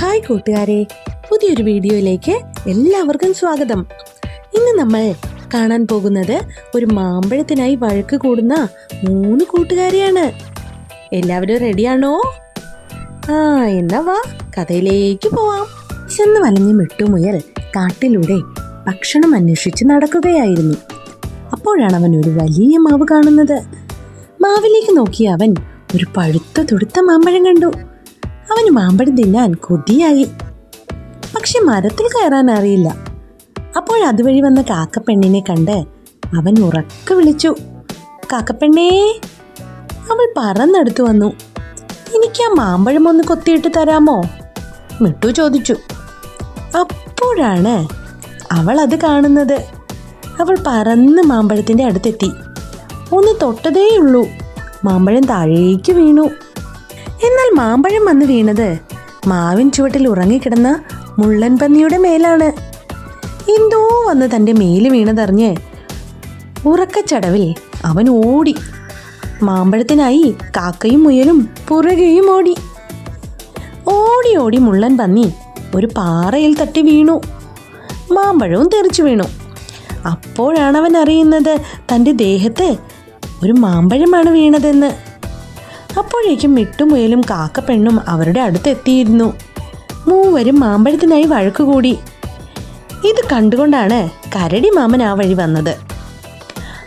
Hi കൂട്ടുകാരെ പുതിയൊരു വീഡിയോയിലേക്ക് എല്ലാവർക്കും സ്വാഗതം. ഇന്ന് നമ്മൾ കാണാൻ പോകുന്നത് ഒരു മാമ്പഴത്തിനായി വഴക്ക് കൂടുന്ന മൂന്ന് കൂട്ടുകാരെയാണ്. എല്ലാവരും റെഡിയാണോ ആ എന്നാ വാ കഥയിലേക്ക് പോവാം. ചെന്ന് വലഞ്ഞ് മിട്ടുമുയൽ കാട്ടിലൂടെ ഭക്ഷണം അന്വേഷിച്ച് നടക്കുകയായിരുന്നു. അപ്പോഴാണ് അവൻ ഒരു വലിയ മാവ് കാണുന്നത്. മാവിലേക്ക് നോക്കിയ അവൻ ഒരു പഴുത്ത തുടുത്ത മാമ്പഴം കണ്ടു. മാമ്പഴം തിന്നാൻ കൊതിയായി. പക്ഷെ മരത്തിൽ കയറാൻ അറിയില്ല. അപ്പോൾ അതുവഴി വന്ന കാക്കപ്പെണ്ണിനെ കണ്ട് അവൻ ഉറക്കെ വിളിച്ചു. കാക്കപ്പെണ്ണേ അവൾ പറന്നെടുത്തു വന്നു. എനിക്ക് ആ മാമ്പഴം ഒന്ന് കൊത്തിയിട്ട് തരാമോ? മിട്ടു ചോദിച്ചു. അപ്പോഴാണ് അവൾ അത് കാണുന്നത്. അവൾ പറന്ന് മാമ്പഴത്തിന്റെ അടുത്തെത്തി. ഒന്ന് തൊട്ടതേയുള്ളൂ. മാമ്പഴം താഴേക്ക് വീണു. എന്നാൽ മാമ്പഴം വന്ന് വീണത് മാവിൻ ചുവട്ടിൽ ഉറങ്ങിക്കിടന്ന മുള്ളൻ പന്നിയുടെ മേലാണ്. എന്തോ വന്ന് തന്റെ മേൽ വീണതറിഞ്ഞ് ഉറക്കച്ചടവിൽ അവൻ ഓടി. മാമ്പഴത്തിനായി കാക്കയും മുയലും പുറകെയും ഓടി. ഓടി ഓടി മുള്ളൻ പന്നി ഒരു പാറയിൽ തട്ടി വീണു. മാമ്പഴവും തെറിച്ചു വീണു. അപ്പോഴാണ് അവൻ അറിയുന്നത് തന്റെ ദേഹത്ത് ഒരു മാമ്പഴമാണ് വീണതെന്ന്. അപ്പോഴേക്കും മിട്ടുമുയലും കാക്കപ്പെണ്ണും അവരുടെ അടുത്തെത്തിയിരുന്നു. മൂവരും മാമ്പഴത്തിനായി വഴക്കുകൂടി. ഇത് കണ്ടുകൊണ്ടാണ് കരടി മാമൻ ആ വഴി വന്നത്.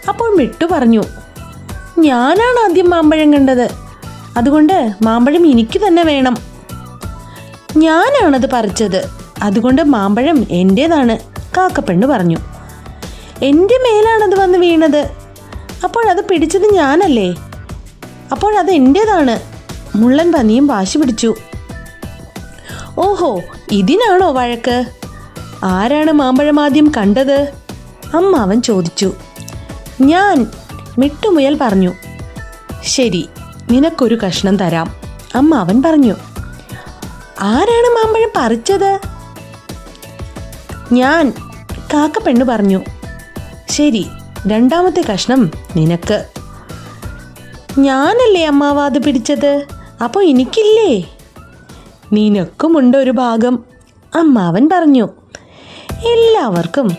അപ്പോൾ മിട്ടു പറഞ്ഞു ഞാനാണ് ആദ്യം മാമ്പഴം കണ്ടത്. അതുകൊണ്ട് മാമ്പഴം എനിക്ക് തന്നെ വേണം. ഞാനാണത് പറിച്ചത്. അതുകൊണ്ട് മാമ്പഴം എന്റേതാണ് കാക്കപ്പെണ്ണ് പറഞ്ഞു. എന്റെ മേലാണത് വന്ന് വീണത്. അപ്പോൾ അത് പിടിച്ചത് ഞാനല്ലേ? അപ്പോൾ അത് എന്റേതാണ് മുള്ളൻ പന്നിയും വാശി പിടിച്ചു. ഓഹോ ഇതിനാണോ വഴക്ക്? ആരാണ് മാമ്പഴം ആദ്യം കണ്ടത്? അമ്മ അവൻ ചോദിച്ചു. ഞാൻ മിട്ടുമുയൽ പറഞ്ഞു. ശരി നിനക്കൊരു കഷ്ണം തരാം. അമ്മ അവൻ പറഞ്ഞു. ആരാണ് മാമ്പഴം പറിച്ചത്? ഞാൻ കാക്കപ്പെണ്ണ് പറഞ്ഞു. ശരി രണ്ടാമത്തെ കഷ്ണം നിനക്ക്. ഞാനല്ലേ അമ്മാവാത് പിടിച്ചത്? അപ്പോൾ എനിക്കില്ലേ? നിനക്കുമുണ്ട് ഒരു ഭാഗം അമ്മാവൻ പറഞ്ഞു. എല്ലാവർക്കും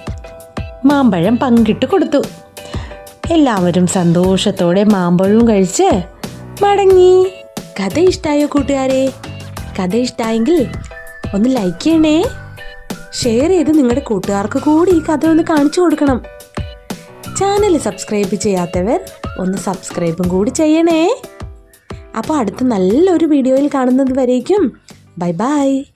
മാമ്പഴം പങ്കിട്ട് കൊടുത്തു. എല്ലാവരും സന്തോഷത്തോടെ മാമ്പഴവും കഴിച്ച് മടങ്ങി. കഥ ഇഷ്ടായോ കൂട്ടുകാരെ? കഥ ഇഷ്ടായെങ്കിൽ ഒന്ന് ലൈക്ക് ചെയ്യണേ. ഷെയർ ചെയ്ത് നിങ്ങളുടെ കൂട്ടുകാർക്ക് കൂടി ഈ കഥ ഒന്ന് കാണിച്ചു കൊടുക്കണം. ചാനൽ സബ്സ്ക്രൈബ് ചെയ്യാത്തവർ ഒന്ന് സബ്സ്ക്രൈബും കൂടി ചെയ്യണേ. അപ്പോൾ അടുത്ത നല്ലൊരു വീഡിയോയിൽ കാണുന്നത് വരേക്കും. Bye bye.